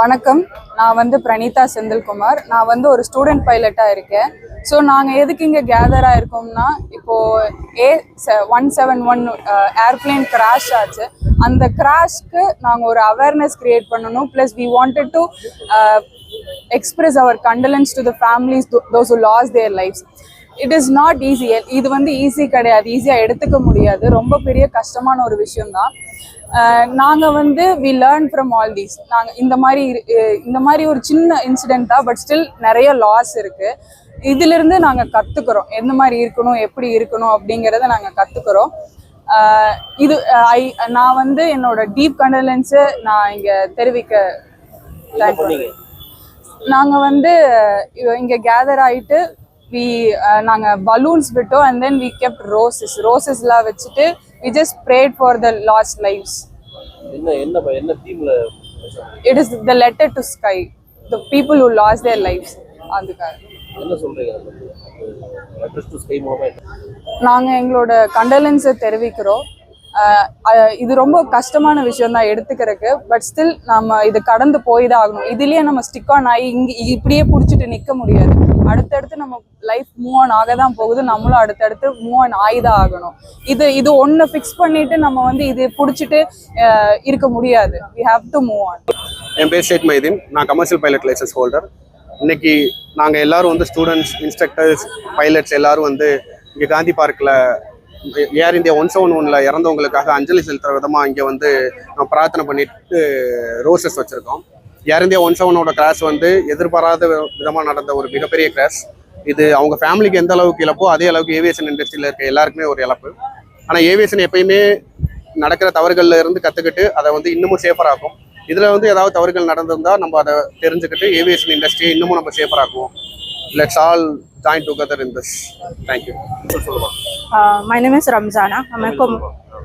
வணக்கம். நான் வந்து பிரணீதா செந்தில்குமார். நான் வந்து ஒரு ஸ்டூடெண்ட் பைலட்டாக இருக்கேன். ஸோ நாங்கள் எதுக்கு இங்கே கேதர் ஆயிருக்கோம்னா இப்போ A one seven one airplane crash ஆச்சு. அந்த கிராஷ்க்கு நாங்கள் ஒரு அவேர்னஸ் கிரியேட் பண்ணணும். Plus we wanted to express our condolences to the families those lost their lives it is not easy இது வந்து ஈஸி கிடையாது. ஈஸியாக எடுத்துக்க முடியாது. ரொம்ப பெரிய கஷ்டமான ஒரு விஷயம்தான். நாங்கள் வந்து we learn from all these நாங்கள் இந்த மாதிரி இந்த மாதிரி ஒரு சின்ன இன்சிடென்ட் தான் பட் ஸ்டில் நிறைய லாஸ் இருக்குது இதிலிருந்து நாங்கள் கற்றுக்குறோம் எந்த மாதிரி இருக்கணும் எப்படி இருக்கணும் அப்படிங்கிறத நாங்கள் கற்றுக்குறோம் இது ஐ நான் வந்து என்னோட டீப் கண்டலன்ஸை நான் இங்கே தெரிவிக்க thank you. நாங்க வந்து இங்க கேதர் ஆயிட்டு வி நாங்க பலூன்ஸ் விட்டோம் and then we kept roses ரோசஸ்லாம் வச்சுட்டு we just prayed for the lost lives என்ன என்ன ப- என்ன தீம்ல it is the letter to sky the people who lost their lives அதுக்காக என்ன சொல்றீங்க? லெட்டர்ஸ் டு ஸ்கை மூலமா என்ன? நாங்க எங்களோட கண்டலன்ஸை தெரிவிக்கிறோம். இது ரொம்ப கஷ்டமான விஷயம் தான் எடுத்துக்கிறதுக்கு. பட் ஸ்டில் நம்ம இது கடந்து போய் தான் ஆகணும். இதுலயே நம்ம ஸ்டிக் ஆன் ஆகி இங்கே இப்படியே பிடிச்சிட்டு நிற்க முடியாது. அடுத்தடுத்து நம்ம லைஃப் மூவ் ஆன் ஆக தான் போகுது. நம்மளும் அடுத்தடுத்து மூவ் ஆன் ஆகி தான் ஆகணும். இது இது ஒன்று ஃபிக்ஸ் பண்ணிட்டு நம்ம வந்து இது பிடிச்சிட்டு இருக்க முடியாது. We have to move on என் பேர் ஷேக் மைதீன் நான் கமர்ஷியல் பைலட் லைசன்ஸ் ஹோல்டர் இன்னைக்கு நாங்கள் எல்லாரும் வந்து ஸ்டூடெண்ட்ஸ் இன்ஸ்ட்ரக்டர்ஸ் பைலட்ஸ் எல்லாரும் வந்து இங்கே காந்தி பார்க்கில் ஏர் இந்தியா ஒன் செவன் ஒன்ல இறந்தவங்களுக்காக அஞ்சலி செலுத்துற விதமாக இங்கே வந்து நம்ம பிரார்த்தனை பண்ணிட்டு ரோசஸ் வச்சுருக்கோம். ஏர் இந்தியா ஒன் செவனோட கிராஷ் வந்து எதிர்பாராத விதமாக நடந்த ஒரு மிகப்பெரிய கிராஷ் இது அவங்க ஃபேமிலிக்கு எந்த அளவுக்கு இழப்போ அதே அளவுக்கு ஏவியேஷன் இண்டஸ்ட்ரியில் இருக்க எல்லாருக்குமே ஒரு இழப்பு. ஆனால் ஏவியேஷன் எப்பயுமே நடக்கிற தவறுகள்ல இருந்து கற்றுக்கிட்டு அதை வந்து இன்னமும் சேஃபர் ஆகும் இதில் வந்து ஏதாவது தவறுகள் நடந்திருந்தா நம்ம அதை தெரிஞ்சுக்கிட்டு ஏவியேஷன் இண்டஸ்ட்ரியை இன்னமும் நம்ம safer let's all join together in this. Thank you. Uh, my name is Ramzana. I'm a, com-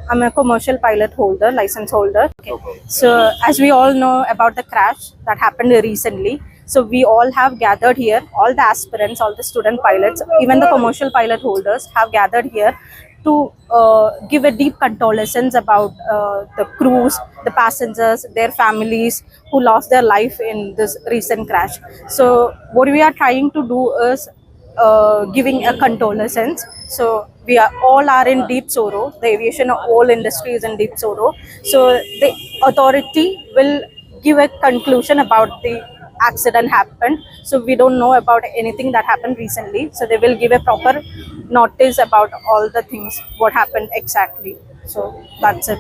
I'm a commercial pilot holder, license holder. Okay. So, as we all know about the crash that happened recently, so we all have gathered here, all the aspirants, all the student pilots, even the commercial pilot holders have gathered here to uh, give a deep condolences about uh, the crews, the passengers, their families who lost their life in this recent crash. So what we are trying to do is uh, giving a condolence. So we are all are in deep sorrow. The aviation whole industry is in deep sorrow. So the authority will give a conclusion about the accident happened. So we don't know about anything that happened recently. So they will give a proper notice about all the things what happened exactly. So that's it.